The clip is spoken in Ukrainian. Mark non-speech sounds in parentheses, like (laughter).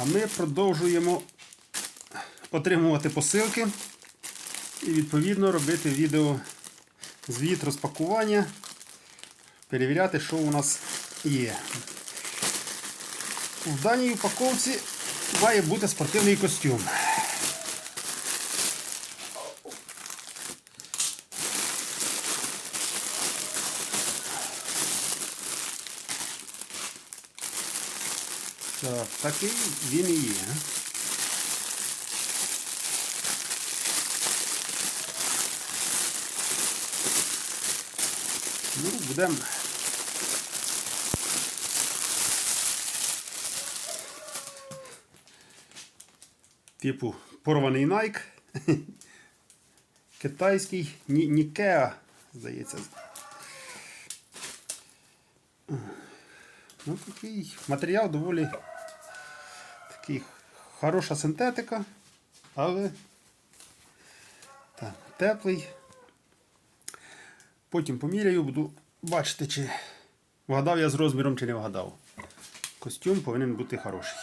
А ми продовжуємо отримувати посилки і відповідно робити відео звіт розпакування, перевіряти, що у нас є. В даній упаковці має бути спортивний костюм. Так, такий він і є. Ну, будемо. Типу порваний Nike. (laughs) Китайський Ні- Нікеа, здається. Ну, такий матеріал доволі такий хороша синтетика, але так, теплий. Потім поміряю, буду бачити, чи вгадав я з розміром, чи не вгадав. Костюм повинен бути хороший.